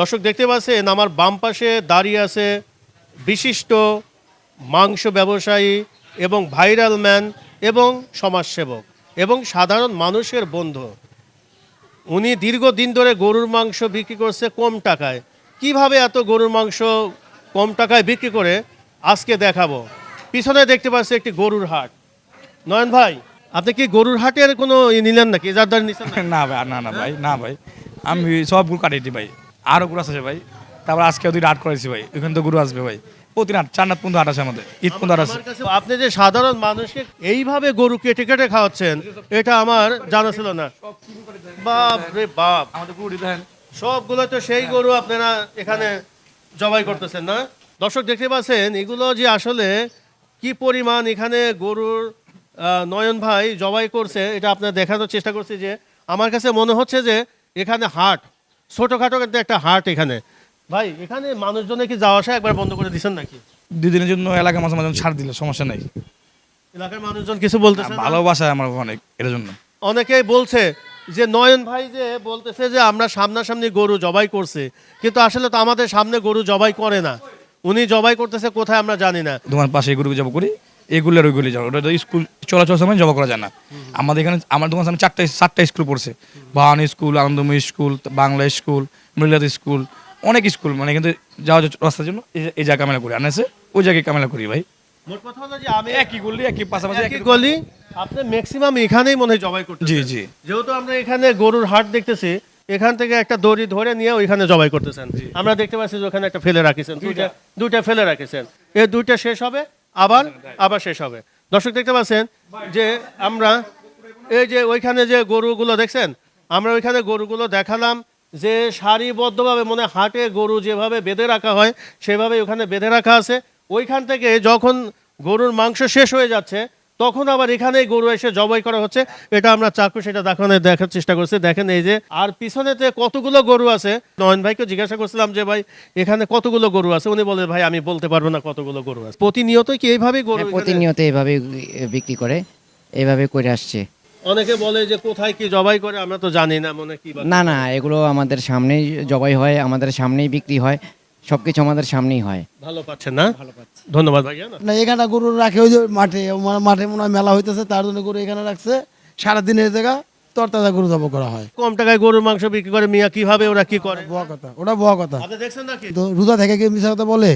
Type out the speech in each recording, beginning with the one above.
দর্শক দেখতে পাচ্ছেন, আমার বাম পাশে দাঁড়িয়ে আছে বিশিষ্ট মাংস ব্যবসায়ী এবং ভাইরাল ম্যান এবং সমাজসেবক এবং সাধারণ মানুষের বন্ধু। উনি দীর্ঘদিন ধরে গরুর মাংস বিক্রি করছে কম টাকায়। কীভাবে এত গরুর মাংস কম টাকায় বিক্রি করে? আজকে দেখাবো। পিছনে দেখতে পাচ্ছি একটি গরুর হাট। নয়ন ভাই, আপনি কি গরুর হাটের কোনো নিলেন নাকি? যার দ্বারা নিচ্ছেন না? ভাই, না না ভাই না ভাই। আমি সবগুলো কাটিয়েছি ভাই। আরও গুলো আছে ভাই। তারপর আজকে দুইটা আট করেছি ভাই। এখানে তো গুরু আসবে ভাই। প্রতিদিন আট চার নাট পর্যন্ত আট আছে আমাদের। ঈদ পর্যন্ত আট আছে আপনি যে সাধারণ মানুষকে এইভাবে গরু কেটে কেটে খাওয়াচ্ছেন এটা আমার জানা ছিল না। বাপ রে বাপ। আমাদের গুরু দেখেন। সবগুলো তো সেই গরু আপনারা এখানে জবাই করতেছেন না? দর্শক দেখতে পাচ্ছেন এগুলো যে আসলে কি পরিমাণ এখানে গরুর নয়ন ভাই জবাই করছে এটা আপনার দেখানোর চেষ্টা করছি যে আমার কাছে মনে হচ্ছে যে এখানে হাট ছোটোখাটো কিন্তু একটা হাট এখানে। ভাই এখানে মানুষজনে কি যাওয়া আসা একবার বন্ধ করে দিচ্ছেন নাকি? দুই দিনের জন্য এলাকা মাঝে মাঝে ছাড় দিলে সমস্যা নেই। এলাকার মানুষজন কিছু বলতেছে না? ভালোবাসা আমার অনেক এর জন্য। অনেকেই বলছে যে নয়ন ভাই যে বলতেছে যে আমরা সামনাসামনি গরু জবাই করছে কিন্তু আসলে তো আমাদের সামনে গরু জবাই করে না। উনি জবাই করতেছে কোথায় আমরা জানি না। তোমার পাশে গরু গরুকে জব করি? এগুলো আর ওইগুলি যাব। ওটা তো স্কুল চলাচল সময় জব করা যায় না। আমাদের এখানে আমার দোকান সামনে চারটা চারটা স্কুল পড়ছে। বাহানি school Anandamoyi school Bangla school Milad school অনেক স্কুল। মানে কিন্তু যাওয়া রাস্তার জন্য এই- জায়গা কামেলা করি। আনেছে ওই জায়গায় কামেলা করি ভাই। মোট কথা হলো যে আমি একই গলি একই পাশাপাশি একই একই গলি। আপনি ম্যাক্সিমাম এখানেই মনে হয় জবাই করতে জি জি। যেহেতু আমরা এখানে গরুর হাট দেখতেছি এখান থেকে একটা দড়ি ধরে নিয়ে ওইখানে জবাই করতেছেন। আমরা দেখতে পাচ্ছি যে ওখানে একটা ফেলে রাখিছেন। দুইটা। দুইটা ফেলে রাখিছেন। এই দুইটা শেষ হবে। আবার আবার শেষ হবে। দর্শক দেখতে পাচ্ছেন যে আমরা এই যে ওইখানে যে গরুগুলো দেখছেন, আমরা ওইখানে গরুগুলো দেখালাম যে সারিবদ্ধভাবে মনে হাটে গরু যেভাবে বেঁধে রাখা হয় সেভাবে ওখানে বেঁধে রাখা আছে। ওইখান থেকে যখন গরুর মাংস শেষ হয়ে যাচ্ছে তখন আবার এখানে গরু এসে জবাই করা হচ্ছে। এটা আমরা চাকু সেটা দেখানোর দেখার চেষ্টা করছি। দেখেন এই যে আর পিছনেতে কতগুলো গরু আছে? নয়ন ভাইকে জিজ্ঞাসা করছিলাম যে ভাই এখানে কতগুলো গরু আছে? উনি বলে ভাই আমি বলতে পারব না কতগুলো গরু আছে। প্রতিনিয়ত কি এইভাবেই গরু হ্যাঁ, প্রতিনিয়ত এইভাবে বিক্রি করে এইভাবে করে আসছে। অনেকে বলে যে কোথায় কি জবাই করে? আমরা তো জানি না মনে কি না না এগুলো আমাদের সামনেই জবাই হয় আমাদের সামনেই বিক্রি হয়। সবকিছু আমাদের সামনেই হয়। ভালো পাচ্ছেন না? ধন্যবাদ ভাইয়া। না এখানে গরু রাখে ওই যে মাঠে মাঠে মনে হয় মেলা হইতেছে তার জন্য গরু এখানে রাখছে। সারাদিনের জায়গা তরতাজা গরু জব করা হয়। কম টাকায় গরুর মাংস বিক্রি করে মিয়া কীভাবে ওরা কি করে? বয়া কথা ওটা বয়া কথা। আপনি দেখছেন নাকি? তো রোজা থেকে কি মিশা কথা বলে?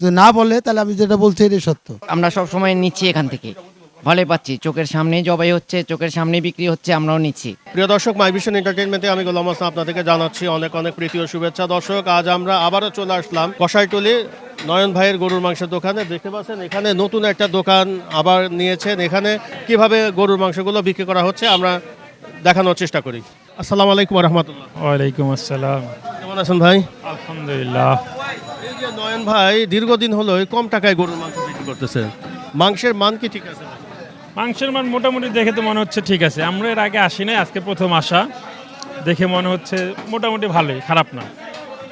যদি না বলে তাহলে আমি যেটা বলছি এটাই সত্য। আমরা সব সময় নিচ্ছি এখান থেকে। ভালোই পাচ্ছি। চোখের সামনেই জবাই হচ্ছে চোখের সামনেই বিক্রি হচ্ছে আমরাও নিচ্ছি। প্রিয় দর্শক মাই ভিশন এন্টারটেনমেন্টে আমি গোলাম হাসান আপনাদেরকে জানাচ্ছি অনেক অনেক প্রীতি ও শুভেচ্ছা। দর্শক আজ আমরা আবারও চলে আসলাম কষাইটলি নয়ন ভাইয়ের গরুর মাংসের দোকানে। দেখতে পাচ্ছেন এখানে নতুন একটা দোকান আবার নিয়েছেন। এখানে কীভাবে গরুর মাংসগুলো বিক্রি করা হচ্ছে আমরা দেখানোর চেষ্টা করি। আসসালামু আলাইকুম রহমতুল্লাহ ওয়ালাইকুম আসসালাম। কেমন আছেন ভাই? আলহামদুলিল্লাহ। এই যে নয়ন ভাই দীর্ঘদিন হলো কম টাকায় গরুর মাংস বিক্রি করতেছে। মাংসের মান কি ঠিক আছে? মাংসের মান মোটামুটি দেখে তো মনে হচ্ছে ঠিক আছে। আমরা এর আগে আসি নাই আজকে প্রথম আসা। দেখে মনে হচ্ছে মোটামুটি ভালোই খারাপ না।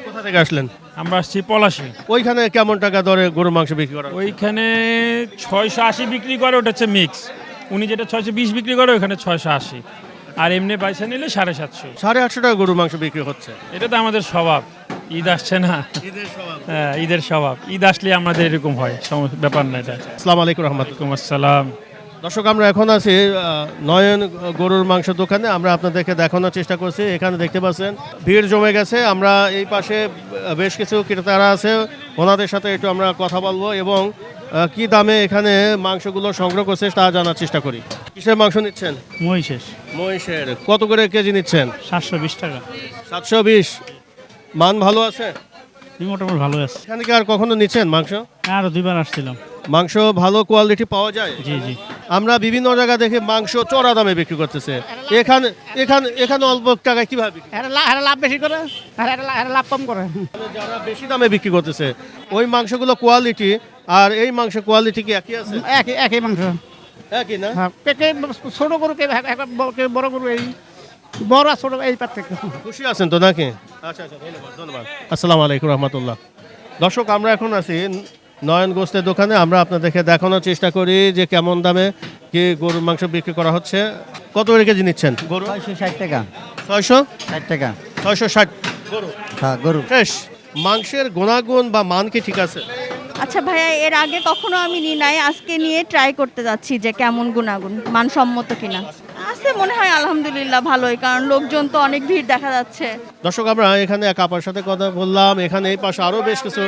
কোথা থেকে আসলেন? আমরা আসছি পলাশি। ওইখানে কেমন টাকা দরে গরুর মাংস বিক্রি করা ওইখানে ছয়শো আশি বিক্রি করে ওটা হচ্ছে মিক্স উনি যেটা ছয়শো বিশ বিক্রি করে ওইখানে ছয়শো আশি। আর এমনি পয়সা নিলে সাড়ে সাতশো। সাড়ে আটশো টাকা গরুর মাংস বিক্রি হচ্ছে। এটা তো আমাদের স্বভাব। ঈদ আসছে না? হ্যাঁ ঈদের স্বভাব। ঈদ আসলে আমাদের এরকম হয় ব্যাপার না এটা। আসসালামু আলাইকুম রহমতুল্লাহ। আসসালাম। দর্শক আমরা এখন আছি নয়ন গরুর মাংস দোকানে। আমরা আপনাদেরকে দেখানোর চেষ্টা করছি। এখানে দেখতে পাচ্ছেন ভিড় জমে গেছে। আমরা এই পাশে বেশ কিছু ক্রেতারা আছে। ওনাদের সাথে একটু আমরা কথা বলব এবং কি দামে এখানে মাংসগুলো সংগ্রহ করছে তা জানার চেষ্টা করি। কিসের মাংস নিচ্ছেন? মহিষেষ মহিষের। কত করে কেজি নিচ্ছেন? সাতশো বিশ টাকা। সাতশো বিশ। মান ভালো আছে? মোটামুটি ভালো আছে। এখানে কি আর কখনো নিচ্ছেন মাংস? আরও দুইবার আসছিলাম। মাংস ভালো কোয়ালিটি পাওয়া যায়? জি জি। আমরা বিভিন্ন জায়গা দেখে মাংস চড়া দামে বিক্রি করতেছে। এখানে এখানে এখানে অল্প টাকায় কীভাবে লাভ বেশি করে। লাভ কম করে? যারা বেশি দামে বিক্রি করতেছে ওই মাংসগুলো কোয়ালিটি আর এই মাংস কোয়ালিটি কি একই আছে? একই একই মাংস। একই না? হ্যাঁ, ছোট গরু কে বড়- গরু এই বড় আর ছোট এই পার্থক্য। খুশি আছেন তো নাকি? আচ্ছা আচ্ছা ধন্যবাদ ধন্যবাদ। আসসালামু আলাইকুম রহমতুল্লাহ। দর্শক আমরা এখন আছি নয়ন গোস্তের দোকানে আমরা আপনাদেরকে দেখানোর চেষ্টা করি যে কেমন দামে কি গরুর মাংস বিক্রি করা হচ্ছে। কত করে কেজি নিচ্ছেন? গরু? ছয়শো ষাট টাকা। ছয়শো? ষাট টাকা। ছয়শো ষাট। গরু? হ্যাঁ গরু। ফ্রেশ মাংসের গুণাগুণ বা মান কি ঠিক আছে? আচ্ছা ভাইয়া এর আগে কখনো আমি নিই নাই আজকে নিয়ে ট্রাই করতে যাচ্ছি যে কেমন গুণাগুণ মানসম্মত কিনা। আছে মনে হয় আলহামদুলিল্লাহ ভালোই কারণ লোকজন তো অনেক ভিড় দেখা যাচ্ছে। দর্শক আমরা এখানে এক আপার সাথে কথা বললাম। এখানে এই পাশে আরও বেশ কিছু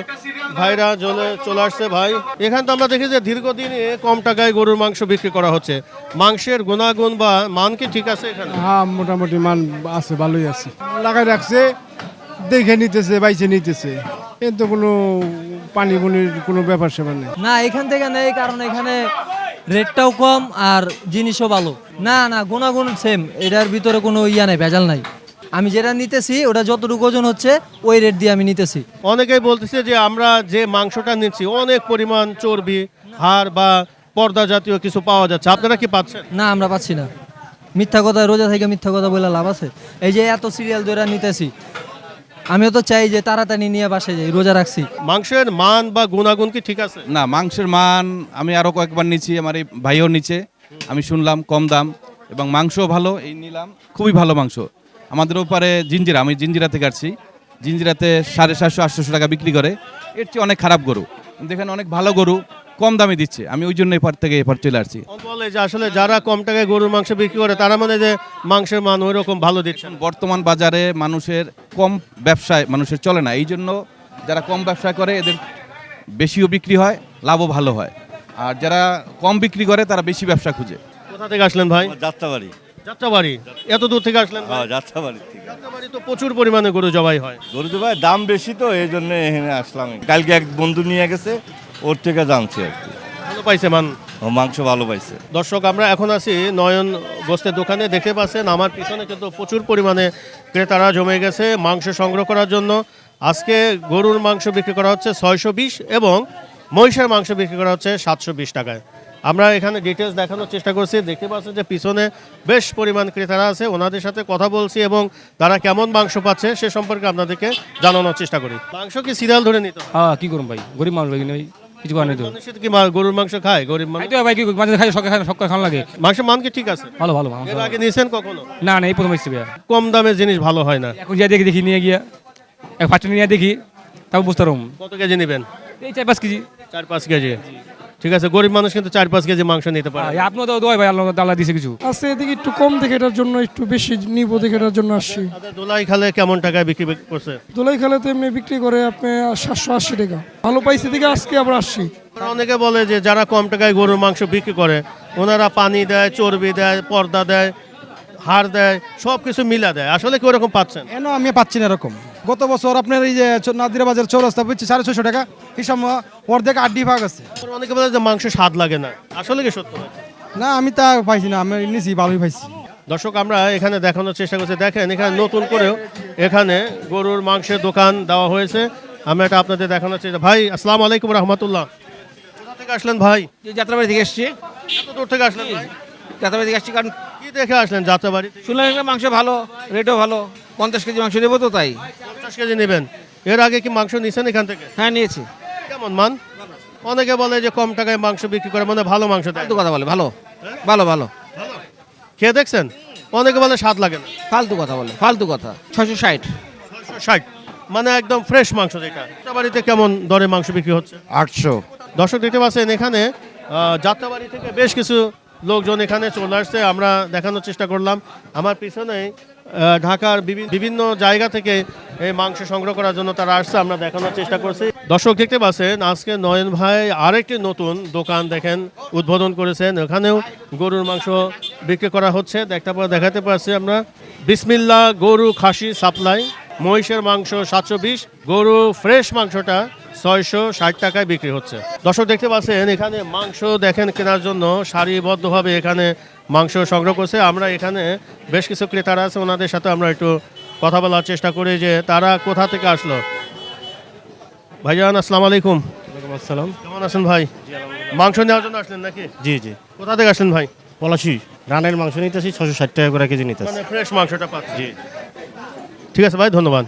ভাইরা চলে চলে আসছে। ভাই এখানে তো আমরা দেখি যে দীর্ঘদিনে কম টাকায় গরুর মাংস বিক্রি করা হচ্ছে। মাংসের গুণাগুণ বা মান কি ঠিক আছে এখানে? হ্যাঁ মোটামুটি মান আছে ভালোই আছে। লাগাই রাখছে দেখে নিতেছে বাইছে নিতেছে। কিন্তু কোনো পানি বুনির কোনো ব্যাপার সেবার নেই। না এখান থেকে নেই কারণ এখানে রেটটাও কম আর জিনিসও ভালো। না না গুণাগুণ সেম এটার ভিতরে কোনো ইয়া নেই ভেজাল নাই। আমি যেটা নিতেছি ওটা যতটুকু ওজন হচ্ছে ওই রেট দিয়ে আমি নিতেছি। অনেকেই বলতেছে যে আমরা যে মাংসটা নিচ্ছি অনেক পরিমাণ চর্বি হাড় বা পর্দা জাতীয় কিছু পাওয়া যাচ্ছে। আপনারা কি পাচ্ছেন? না আমরা পাচ্ছি না। মিথ্যা কথা রোজা থেকে মিথ্যা কথা বলে লাভ আছে। এই যে এত সিরিয়াল ধরে নিতেছি আমিও তো চাই যে তাড়াতাড়ি নিয়ে বাসে যাই রোজা রাখছি। মাংসের মান বা গুণাগুণ কি ঠিক আছে? না মাংসের মান আমি আরও কয়েকবার নিচ্ছি আমার এই ভাইও নিচে আমি শুনলাম কম দাম এবং মাংস ভালো এই নিলাম। খুবই ভালো মাংস। আমাদের ওপারে জিঞ্জিরা আমি জিঞ্জিরা থেকে আসছি। জিঞ্জিরাতে সাড়ে সাতশো আটশোশো টাকা বিক্রি করে। এর চেয়ে অনেক খারাপ গরু। কিন্তু এখানে অনেক ভালো গরু। কম দামে দিচ্ছে। আমি ওই জন্য এপার থেকে এপার চলে আসছি। বলে যে আসলে যারা কম টাকায় গরুর মাংস বিক্রি করে তারা মানে যে মাংসের মান ওই রকম ভালো দিচ্ছেন বর্তমান বাজারে মানুষের কম ব্যবসায় মানুষের চলে না। এই জন্য যারা কম ব্যবসা করে এদের বেশিও বিক্রি হয় লাভও ভালো হয়। আর যারা কম বিক্রি করে তারা বেশি ব্যবসা খুঁজে। কোথা থেকে আসলেন ভাই? যাত্রাবাড়ি। যাত্রাবাড়ি? এত দূর থেকে আসলেন ভাই? হ্যাঁ যাত্রাবাড়ি থেকে। যাত্রাবাড়ি তো প্রচুর পরিমাণে গরু জবাই হয়। গরু তো ভাই দাম বেশি তো এই জন্য এখানে আসলাম। কালকে এক বন্ধু নিয়ে গেছে ওর থেকে জানছি আর কি। ভালো পাইছে মান? ও মাংস ভালো পাইছে। দর্শক আমরা এখন আছি নয়ন গোস্তের দোকানে। দেখতে পাচ্ছেন আমার পিছনে কিন্তু প্রচুর পরিমাণে ক্রেতারা জমে গেছে মাংস সংগ্রহ করার জন্য। আজকে গরুর মাংস বিক্রি করা হচ্ছে ছয়শো বিশ এবং মহিষের মাংস বিক্রি করা হচ্ছে সাতশো বিশ টাকায়। আমরা এখানে ডিটেলস দেখানোর চেষ্টা করছি। দেখতে পাচ্ছেন যে পিছনে বেশ পরিমাণ ক্রেতারা আছে ওনাদের সাথে কথা বলছি এবং তারা কেমন মাংস পাচ্ছে সে সম্পর্কে আপনাদেরকে জানানোর চেষ্টা করি। মাংস কি সিরিয়াল ধরে নিতে হয়? হ্যাঁ কী করুন ভাই? গরিব মানুষ ভাই ভাই। কিছু করার নেই তো। মানুষের কি মা- গরুর মাংস খায়? গরিব মানুষ? খাইতে হয় ভাই কি মাঝে খাই সকাল খাই সকাল খাওয়া লাগে। মাংসের মান কি ঠিক আছে? ভালো ভালো এর আগে নিয়েছেন কখনো? না না এই প্রথম এসেছি ভাইয়া। কম দামের জিনিস ভালো হয় না। এখন যা দেখি দেখি নিয়ে গিয়া। এক ফার্স্টে নিয়ে দেখি তাও বুঝতে পারব কত কেজি নেবেন? এই চার পাঁচ কেজি। চার পাঁচ কেজি। ঠিক আছে গরিব মানুষ কিন্তু চার পাঁচ কেজি মাংস নিতে পারে। আপনিও তো দোয় ভাই আল্লাহ আল্লাহ দিছে কিছু। আজকে এদিকে একটু কম দেখে এটার জন্য একটু বেশি নিব দেখে এটার জন্য আসছি। দোলাই খালে কেমন টাকায় বিক্রি করছে? দোলাই খেলে তো এমনি বিক্রি করে আপনি সাতশো আশি টাকা। ভালো পাইছে দিকে আজকে আবার আসছি। অনেকে বলে যে যারা কম টাকায় গরুর মাংস বিক্রি করে ওনারা পানি দেয় চর্বি দেয় পর্দা দেয় হাড় দেয় সব কিছু মিলা দেয়। আসলে কি ওরকম পাচ্ছেন? কেন আমি পাচ্ছি না এরকম? গত বছর আপনার এই যে নাদিরা বাজার চৌরাস্তা বুঝছি সাড়ে ছশো টাকা। এই সময় অর্ধেক আড্ডি ভাগ আছে। অনেকে বলে যে মাংস স্বাদ লাগে না। আসলে কি সত্য না আমি তা পাইছি না আমি নিছি ভালোই পাইছি। দর্শক আমরা এখানে দেখানোর চেষ্টা করছি। দেখেন এখানে নতুন করেও এখানে গরুর মাংসের দোকান দেওয়া হয়েছে। আমরা এটা আপনাদের দেখানোর চেষ্টা ভাই আসসালামু আলাইকুম রহমতুল্লাহ। কোথা থেকে আসলেন ভাই? যাত্রাবাড়ি থেকে এসছি। এত দূর থেকে আসলেন ভাই? যাত্রাবাড়ি থেকে আসছি কারণ কি দেখে আসলেন যাত্রাবাড়ি? এখানে মাংস ভালো রেটও ভালো। পঞ্চাশ কেজি মাংস নেব তো তাই। পঞ্চাশ কেজি নেবেন। এর আগে কি মাংস নিছেন এখান থেকে? হ্যাঁ নিয়েছি। কেমন মান? অনেকে বলে যে কম টাকায় মাংস বিক্রি করে মানে ভালো মাংস দেয়। কথা বলে ভালো। ভালো ভালো। খেয়ে দেখছেন? অনেকে বলে স্বাদ লাগে না। ফালতু কথা বলে ফালতু কথা। ছয়শো ষাট। ষাট। মানে একদম ফ্রেশ মাংস যেটা। যাত্রাবাড়িতে কেমন দরে মাংস বিক্রি হচ্ছে? আটশো। দর্শক দেখতে পাচ্ছেন এখানে যাত্রাবাড়ি থেকে বেশ কিছু লোকজন এখানে চলে আসছে, আমরা দেখানোর চেষ্টা করলাম। আমার পিছনে ঢাকার বিভি- বিভিন্ন জায়গা থেকে এই মাংস সংগ্রহ করার জন্য তারা আসছে, আমরা দেখানোর চেষ্টা করছি। দর্শক দেখতে পাচ্ছেন, আজকে নয়ন ভাই আরেকটি নতুন দোকান দেখেন, উদ্বোধন করেছেন। এখানেও গরুর মাংস বিক্রি করা হচ্ছে, দেখতে দেখাতে পারছি আমরা। বিসমিল্লা গরু খাসি সাপ্লাই, মহিষের মাংস সাতশো বিশ, গরু ফ্রেশ মাংসটা ছয়শো ষাট টাকায় বিক্রি হচ্ছে। দর্শক দেখতে পাচ্ছেন এখানে মাংস দেখেন কেনার জন্য সারিবদ্ধভাবে এখানে মাংস সংগ্রহ করছে। আমরা এখানে বেশ কিছু ক্রেতারা আছে ওনাদের সাথে আমরা একটু কথা বলার চেষ্টা করি যে তারা কোথা থেকে আসলো। ভাইজান আসসালামু আলাইকুম। আসসালাম। কেমন আছেন ভাই? মাংস নেওয়ার জন্য আসলেন নাকি? জি জি। কোথা থেকে আসলেন ভাই? পলাশি। রানের মাংস নিতেছি ছশো ষাট টাকা করে কেজি নিতেছি। মানে ফ্রেশ মাংসটা পাচ্ছি জি। ঠিক আছে ভাই ধন্যবাদ।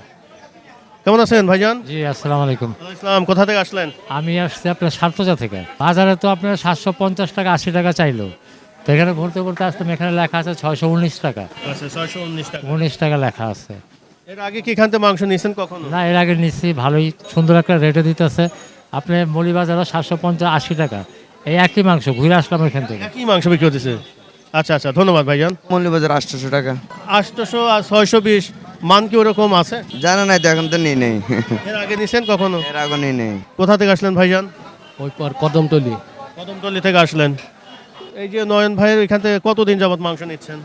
কেমন আছেন ভাইজান? জি আসসালামু আলাইকুম। ইসলাম কোথা থেকে আসলেন? আমি আসছি আপনার সাতপজা থেকে। বাজারে তো আপনার সাতশো পঞ্চাশ টাকা আশি টাকা চাইলো। তো এখানে ঘুরতে ঘুরতে আসলাম এখানে লেখা আছে ছয়শো উনিশ টাকা। আচ্ছা ছয়শো উনিশ টাকা। উনিশ টাকা লেখা আছে। এর আগে কি এখান থেকে মাংস নিয়েছেন কখনো? না এর আগে নিচ্ছি ভালোই সুন্দর একটা রেটে দিতেছে। আপনি মলিবাজারও সাতশো পঞ্চাশ আশি টাকা। এই একই মাংস ঘুরে আসলাম এখান থেকে। একই মাংস বিক্রি হতেছে। আচ্ছা আচ্ছা ধন্যবাদ ভাইজান। মৌলবাজার আটশোশো টাকা। আটশোশো আর ছয়শো বিশ। মান কি ওরকম আছে? জানা নাই তো এখন তো নেই নেই। এর আগে নিছেন কখনো? এর আগে নেই নেই। কোথা থেকে আসলেন ভাইজান? ওই পর কদমতলি। কদমতলি থেকে আসলেন। এই যে নয়ন ভাইয়ের এখান থেকে কতদিন যাবত মাংস নিচ্ছেন?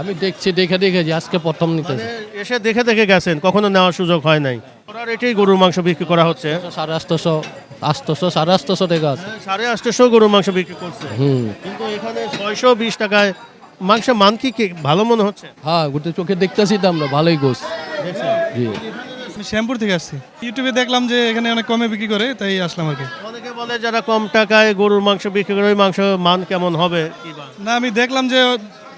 আমি দেখছি দেখে দেখে যে আজকে প্রথম নিতে। মানে এসে দেখে দেখে গেছেন কখনো নেওয়ার সুযোগ হয় নাই। ওরা রেটেই গরুর মাংস বিক্রি করা হচ্ছে। সাড়ে আটশোশো আটশোশো সাড়ে আটশোশো টাকা আছে। সাড়ে আটশোশো গরুর মাংস বিক্রি করছে। হুম। কিন্তু এখানে ছয়শো বিশ টাকায় মাংসের মান কি কি? ভালো মনে হচ্ছে? হ্যাঁ গোটে চোখে দেখতেছি তো আমরা ভালোই গোস। জি। আমি শ্যামপুর থেকে আসছি। ইউটিউবে দেখলাম যে এখানে অনেক কমে বিক্রি করে তাই আসলাম আর কি। অনেকে বলে যারা কম টাকায় গরুর মাংস বিক্রি করে ওই মাংস মান কেমন হবে? না আমি দেখলাম যে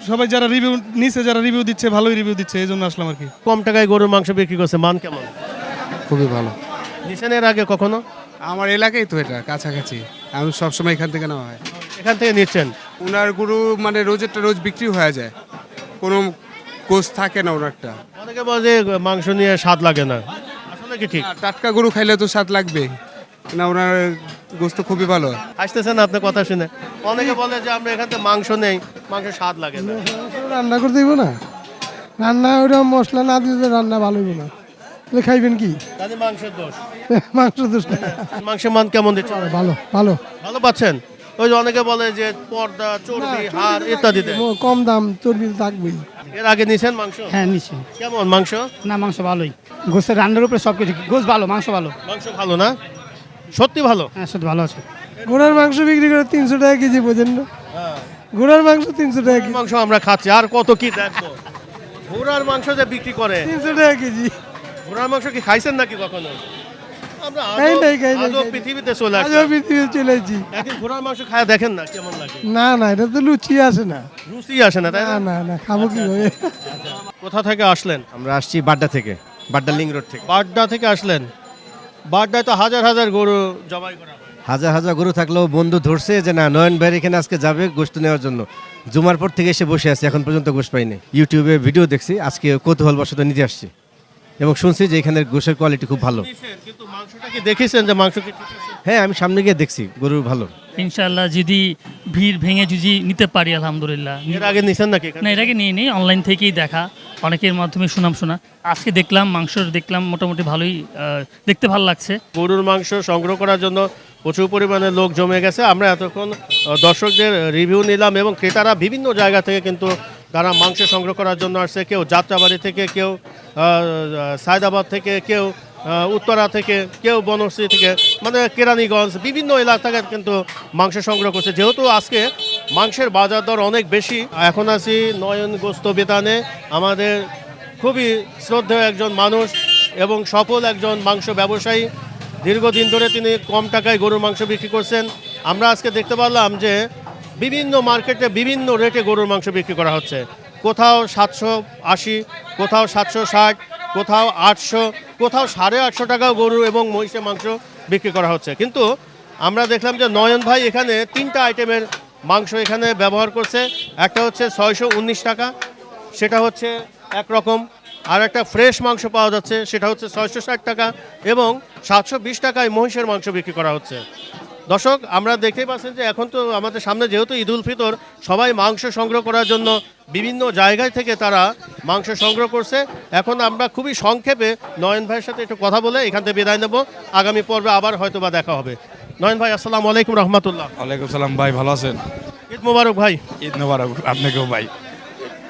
সবাই যারা রিভিউ নিচে যারা রিভিউ দিচ্ছে ভালোই রিভিউ দিচ্ছে এই জন্য আসলাম আর কি। কম টাকায় গরুর মাংস বিক্রি করছে মান কেমন? খুবই ভালো। নিছেন এর আগে কখনো? আমার এলাকায় তো এটা কাছাকাছি। আমি সবসময় এখান থেকে নেওয়া হয়। এখান থেকে নিচ্ছেন? ওনার গরু মানে রোজেরটা রোজ বিক্রি হয়ে যায়। কোনো কোষ থাকে না ওনারটা অনেকে বলে যে মাংস নিয়ে স্বাদ লাগে না। আসলে কি ঠিক? টাটকা গরু খাইলে তো স্বাদ লাগবে না ওনার গোস্ত খুবই ভালো। আসতেছেন আপনার কথা শুনে? অনেকে বলে যে আমরা এখানে মাংস নেই মাংস স্বাদ লাগে না। রান্না করতে দিব না। রান্না ওটা মশলা না দিলে রান্না ভালো হইব না। তাহলে খাইবেন কি? তাহলে মাংসের দোষ। মাংস দোষ। মাংসের মান কেমন দিচ্ছে? ভালো ভালো। ভালো পাচ্ছেন? ওই যে অনেকে বলে যে পর্দা চর্বি হাড় ইত্যাদি কম দাম চর্বি থাকবেই। এর আগে নিছেন মাংস? হ্যাঁ নিচ্ছি কেমন মাংস? না মাংস ভালোই। গোসের রান্নার উপরে সব কিছু গোস ভালো মাংস ভালো। মাংস ভালো না? সত্যি ভালো? হ্যাঁ সত্যি ভালো আছে। ঘোড়ার মাংস বিক্রি করে তিনশো টাকা কেজি বোঝেন না? ঘোড়ার মাংস তিনশো টাকা কেজি। মাংস আমরা খাচ্ছি আর কত কি দেখব ঘোড়ার মাংস যে বিক্রি করে। তিনশো টাকা কেজি। ঘোড়ার মাংস কি খাইছেন নাকি কখনো? আমরা খাই নাই, খাই নাই, আজব পৃথিবীতে চলে আজও পৃথিবীতে চলে আসছি। একদিন ঘোড়ার মাংস খায় দেখেন না কেমন লাগে? না না এটা তো লুচি আসে না। রুচি আসে না তাই না? না খাব কি ভাবে কোথা থেকে আসলেন? আমরা আসছি বাড্ডা থেকে বাড্ডা লিং রোড থেকে। বাড্ডা থেকে আসলেন? বাড্ডায় তো হাজার হাজার গরু জবাই করা হয়। হাজার হাজার গরু থাকলেও বন্ধু ধরছে যে না নয়ন ভাইয়ের এখানে আজকে যাবে গোস্ত নেওয়ার জন্য। জুমার পর থেকে এসে বসে আছে এখন পর্যন্ত গোস্ত পাইনি। ইউটিউবে ভিডিও দেখছি আজকে কৌতূহল বশত নিতে আসছি। এবং শুনছি যে এখানের গোশের কোয়ালিটি খুব ভালো। কিন্তু মাংসটা কি দেখেছেন যে মাংস কি ঠিক আছে? হ্যাঁ আমি সামনে গিয়ে দেখছি গরুর ভালো। ইনশাল্লাহ যদি ভিড় ভেঙে যদি নিতে পারি আলহামদুলিল্লাহ। এর আগে নিছেন নাকি এখানে? না এটাকে নিয়ে নিই অনলাইন থেকেই দেখা। অনেকের মাধ্যমে সুনাম শোনা। আজকে দেখলাম মাংস দেখলাম মোটামুটি ভালোই আহ, দেখতে ভালো লাগছে। গরুর মাংস সংগ্রহ করার জন্য প্রচুর পরিমাণে লোক জমে গেছে। আমরা এতক্ষণ আহ, দর্শকদের রিভিউ নিলাম এবং ক্রেতারা বিভিন্ন জায়গা থেকে কিন্তু তারা মাংস সংগ্রহ করার জন্য আসছে। কেউ যাত্রাবাড়ি থেকে, কেউ সায়দাবাদ থেকে, কেউ উত্তরা থেকে, কেউ বনশ্রী থেকে মানে কেরানীগঞ্জ, বিভিন্ন এলাকা কিন্তু মাংস সংগ্রহ করছে। যেহেতু আজকে মাংসের বাজার দর অনেক বেশি, এখন আছি নয়ন গোস্ত বেতানে। আমাদের খুবই শ্রদ্ধেয় একজন মানুষ এবং সফল একজন মাংস ব্যবসায়ী। দীর্ঘদিন ধরে তিনি কম টাকায় গরুর মাংস বিক্রি করছেন। আমরা আজকে দেখতে পারলাম যে বিভিন্ন মার্কেটে বিভিন্ন রেটে গরুর মাংস বিক্রি করা হচ্ছে। কোথাও সাতশো আশি, কোথাও সাতশো ষাট, কোথাও আটশো, কোথাও সাড়ে আটশো টাকা গরু এবং মহিষের মাংস বিক্রি করা হচ্ছে। কিন্তু আমরা দেখলাম যে নয়ন ভাই এখানে তিনটা আইটেমের মাংস এখানে ব্যবহার করছে। একটা হচ্ছে ছয়শো উনিশ টাকা, সেটা হচ্ছে একরকম। আর একটা ফ্রেশ মাংস পাওয়া যাচ্ছে, সেটা হচ্ছে ছয়শো ষাট টাকা এবং সাতশো বিশ টাকায় মহিষের মাংস বিক্রি করা হচ্ছে। দর্শক আমরা দেখতেই পাচ্ছেন যে এখন তো আমাদের সামনে যেহেতু ঈদ উল ফিতর সবাই মাংস সংগ্রহ করার জন্য বিভিন্ন জায়গায় থেকে তারা মাংস সংগ্রহ করছে। এখন আমরা খুবই সংক্ষেপে নয়ন ভাইয়ের সাথে একটু কথা বলে এখান থেকে বিদায় নেব। আগামী পর্বে আবার হয়তো বা দেখা হবে। নয়ন ভাই আসসালামু আলাইকুম রহমতুল্লাহ। ওয়ালাইকুম সালাম ভাই ভালো আছেন? ঈদ মোবারক ভাই। ঈদ মোবারক আপনাকেও ভাই?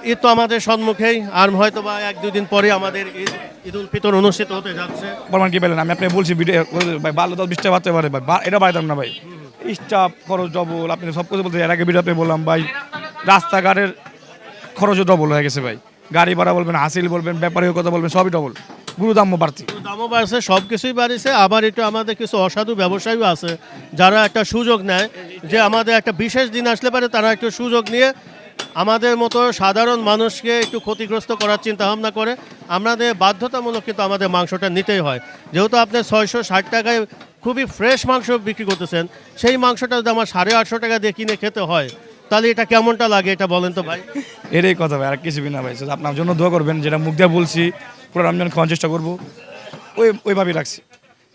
ঈদ তো আমাদের সম্মুখেই আর হয়তো বা এক দুই দিন পরে আমাদের ঈদ ঈদ উল ফিতর অনুষ্ঠিত হতে যাচ্ছে। প্রমাণ কি পেলেন আমি আপনাকে বলছি ভিডিও ভাই ভালো দশ বিশটা বাড়তে পারে ভাই এটা বাড়াতাম না ভাই। স্টাফ খরচ ডবল আপনি সব কিছু বলতে এর আগে ভিডিওতে বললাম ভাই রাস্তাঘাটের খরচও ডবল হয়ে গেছে ভাই। গাড়ি ভাড়া বলবেন হাসিল বলবেন ব্যাপারীয় কথা বলবেন সবই ডবল। গুরু দামও বাড়তি। দামও বাড়ছে সব কিছুই বাড়ছে আবার একটু আমাদের কিছু অসাধু ব্যবসায়ীও আছে যারা একটা সুযোগ নেয় যে আমাদের একটা বিশেষ দিন আসলে পারে তারা একটু সুযোগ নিয়ে আমাদের মতো সাধারণ মানুষকে একটু ক্ষতিগ্রস্ত করার চিন্তা ভাবনা করে, আমাদের বাধ্যতামূলক কিন্তু আমাদের মাংসটা নিতেই হয়। যেহেতু আপনি ছয়শো ষাট টাকায় খুবই ফ্রেশ মাংস বিক্রি করতেছেন, সেই মাংসটা যদি আমার সাড়ে আটশো টাকা দিয়ে কিনে খেতে হয়, তাহলে এটা কেমনটা লাগে এটা বলেন তো ভাই? এটাই কথা ভাই, আর কিছু না ভাই আপনার জন্য দোয়া করবেন, যেটা মুখ দিয়ে বলছি, পুরো রমজান খাওয়ার চেষ্টা করব। ওই ওইভাবেই রাখছি।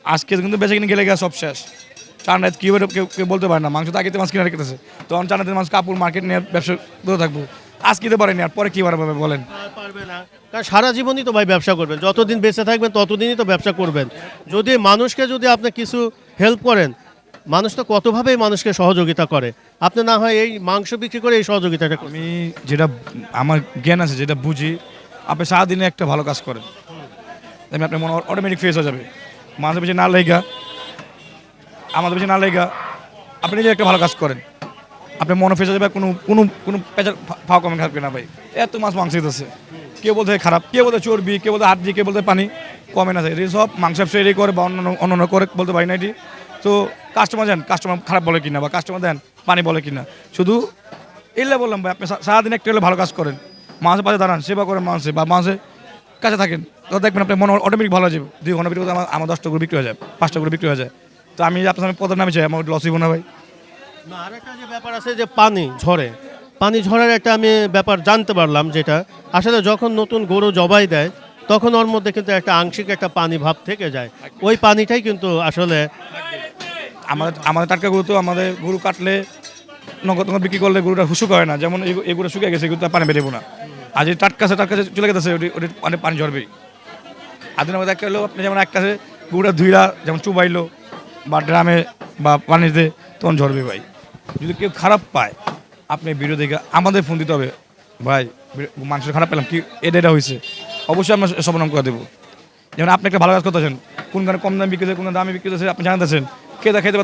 আজকে কিন্তু বেঁচে কিনে গেলে গেছে সব শেষ। চার রাত কী করে কেউ বলতে পারে না মাংস তো আগে মাছ কিনে রেখেছে। তখন চার রাতের মাছ কাপড় মার্কেট নিয়ে ব্যবসা করে থাকব। আজ কিনতে পারেনি আর পরে কী পারবে বলেন। পারবে না। কারণ সারা জীবনই তো ভাই ব্যবসা করবেন যতদিন বেঁচে থাকবেন ততদিনই তো ব্যবসা করবেন। যদি মানুষকে যদি আপনি কিছু হেল্প করেন মানুষ তো কতভাবেই মানুষকে সহযোগিতা করে। আপনি না হয় এই মাংস বিক্রি করে এই সহযোগিতাটা আমি যেটা আমার জ্ঞান আছে যেটা বুঝি আপনি সারাদিনে একটা ভালো কাজ করেন। আমি আপনার মনে অটোমেটিক ফেস হয়ে যাবে। মাঝে পিছিয়ে না লেগা আমাদের পিছিয়ে না লেগা, আপনি নিজে একটা ভালো কাজ করেন। আপনি মনে ফেসে যাবে, কোনো কোনো কোনো পেঁচার ফাও কমে থাকবে না ভাই। এত মাছ মাংস দিতেছে। কেউ বলতে খারাপ, কেউ বলতে চর্বি, কেউ বলতে হাড্ডি কে বলতে পানি, কমে না এটি সব মাংস ব্যবসা করে বা অন্য অন্য করে বলতে পারি না এটি। তো কাস্টমার দেন কাস্টমার খারাপ বলে কিনা বা কাস্টমার দেন, পানি বলে কিনা। শুধু এলে বললাম ভাই, আপনি সারাদিন একটা হলে ভালো কাজ করেন। মানুষের পাশে দাঁড়ান, সেবা করেন মানুষের বা মানুষের কাছে থাকেন। তো দেখবেন আপনার মনে অটোমেটিক ভালো হয়ে যাবে। দুই ঘণ্টা বিক্রি আমার আমার দশটা করে বিক্রি হয়ে যায়, পাঁচটা করে বিক্রি হয়ে যায়। তো আমি আপনার পদের নামে চাই আমার লস হইব না ভাই। না আরেকটা যে ব্যাপার আছে যে পানি ঝরে পানি ঝরার একটা আমি ব্যাপার জানতে পারলাম যেটা আসলে যখন নতুন গরু জবাই দেয় তখন ওর মধ্যে কিন্তু একটা আংশিক একটা পানি ভাব থেকে যায়। ওই পানিটাই কিন্তু আসলে আমাদের আমাদের টাটকা গরু তো আমাদের গরু কাটলে নগদ নগদ বিক্রি করলে গরুটা হুসুক হয় না যেমন এই- এগুলো শুকিয়ে গেছে কিন্তু পানি বেরোবো না। আর যে টাটকাছে টাটকা চলে গেছে ওটি ওটি অনেক পানি ঝরবেই। আদিনের মধ্যে একটা হলো আপনি যেমন একটা গরুটা ধুইলা যেমন চুবাইলো বা ড্রামে বা পানিতে তখন ঝরবে ভাই। যদি কেউ খারাপ পায়, আপনি ভিডিও দেখে আমাদের ফোন দিতে হবে। ভাই, মানুষের খারাপ পেলাম, কি এটা এটা হয়েছে অবশ্যই আমরা সমাধান করে দেবো। যেমন আপনি একটা ভালো কাজ করতেছেন, কোন গানে কম দামে বিক্রি কোন দামে বিক্রি আপনি জানতেছেন খেতে খেতে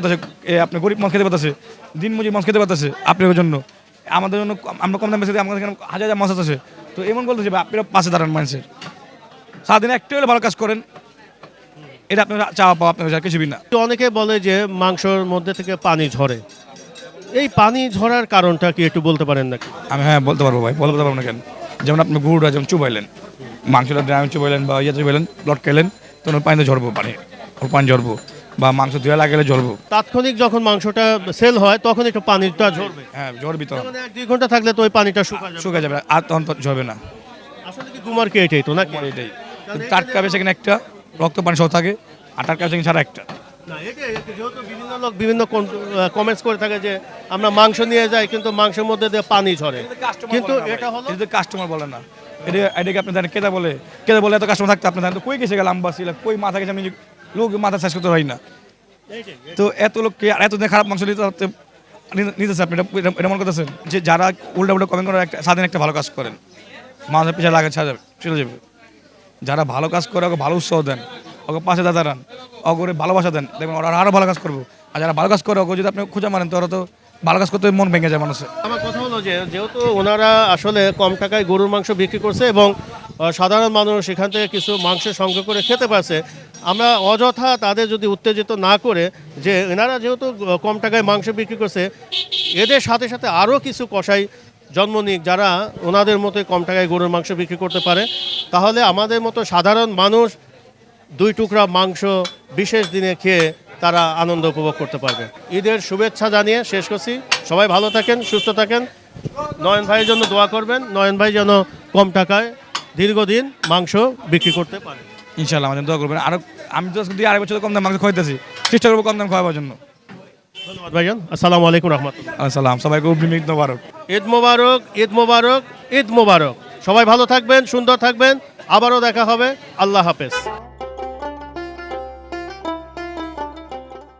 এ আপনি গরিব মাছ খেতে পারতেছে, দিন মজুরি মাছ খেতে পারতেছে, আপনার জন্য। আমাদের জন্য আমরা কম দামে বেশি আমাদের এখানে হাজার হাজার মাছ আছে। তো এমন বলতেছে আপনারা পাশে দাঁড়ান মানুষের সারাদিনে একটু হলে ভালো কাজ করেন এটা আপনার চাওয়া পাওয়া আপনার কাছে কিছুই না অনেকে বলে যে মাংসর মধ্যে থেকে পানি ঝরে। এই পানি ঝরার কারণটা কি একটু বলতে পারেন নাকি? আমি হ্যাঁ বলতে পারব ভাই বলতে পারব না কেন? যেমন আপনি গরুটা যেমন চুবাইলেন মাংসটা ড্রামে চুবাইলেন বা ইয়ে চুবাইলেন খেলেন তখন পানিতে ঝরবো পানি ওর পানি ঝরবো বা মাংস ধুয়ে লাগালে ঝরবো। তাৎক্ষণিক যখন মাংসটা সেল হয় তখন একটু পানিটা ঝরবে। হ্যাঁ ঝরবি তো মানে এক দুই ঘণ্টা থাকলে তো ওই পানিটা শুকায় যাবে। যাবে আর তখন ঝরবে না। আসলে কি গুমার কি এটাই তো নাকি? এটাই। টাটকা বেশি একটা রক্ত পানি সহ থাকে টাটকা বেশি ছাড়া একটা। না এটাই যেহেতু বিভিন্ন লোক বিভিন্ন কমেন্টস করে থাকে যে আমরা মাংস নিয়ে যাই কিন্তু মাংসের মধ্যে দিয়ে পানি ঝরে। কিন্তু এটা হলো এটা কাস্টমার বলে না। এটা এটাকে আপনি জানেন কেদা বলে কেদা বলে এত কাস্টমার থাকতে আপনি জানেন কই গেছে গেলাম কই মাথা গেছে আমি লোক মাথা শেষ করতে না। তো এত লোককে খারাপ মাংস নিতে নিতেছে আপনি এটা- মনে করতেছেন? যে যারা উল্টা উল্টা কমেন্ট করে একটা স্বাধীন একটা ভালো কাজ করেন। মানুষের পিছিয়ে লাগে ছাড়া চলে যাবে। যারা ভালো কাজ করে ওকে ভালো উৎসাহ দেন, ওকে পাশে দাঁড়ান, ওকে ভালোবাসা দেন। দেখবেন ওরা আরও ভালো কাজ করব। আর যারা ভালো কাজ করে ওকে যদি আপনি খুঁজে মারেন, তো তো ভালো কাজ করতে মন ভেঙে যায় মানুষের। আমার কথা হলো যে, যেহেতু ওনারা আসলে কম টাকায় গরুর মাংস বিক্রি করছে এবং সাধারণ মানুষ এখান থেকে কিছু মাংস সংগ্রহ করে খেতে পারছে, আমরা অযথা তাদের যদি উত্তেজিত না করে যে, এনারা যেহেতু কম টাকায় মাংস বিক্রি করছে, এদের সাথে সাথে আরও কিছু কষাই জন্ম নিক, যারা ওনাদের মতো কম টাকায় গরুর মাংস বিক্রি করতে পারে, তাহলে আমাদের মতো সাধারণ মানুষ দুই টুকরা মাংস বিশেষ দিনে খেয়ে তারা আনন্দ উপভোগ করতে পারবে। ঈদের শুভেচ্ছা জানিয়ে শেষ করছি। সবাই ভালো থাকেন, সুস্থ থাকেন। নয়ন ভাইয়ের জন্য দোয়া করবেন। নয়ন ভাই যেন কম টাকায় দীর্ঘদিন মাংস বিক্রি করতে পারে। ইনশাল্লাহ আমাদের দোয়া করবেন। আর আমি তো দুই আড়াই বছর কম দাম মাংস খাইতেছি চেষ্টা করব কম দাম খাওয়াবার জন্য। ধন্যবাদ ভাইজান। আসসালামু আলাইকুম রহমতুল্লাহ। আসসালাম সবাইকে অগ্রিম মোবারক। ঈদ মোবারক ঈদ মোবারক ঈদ মোবারক। সবাই ভালো থাকবেন সুন্দর থাকবেন। আবারও দেখা হবে। আল্লাহ হাফেজ।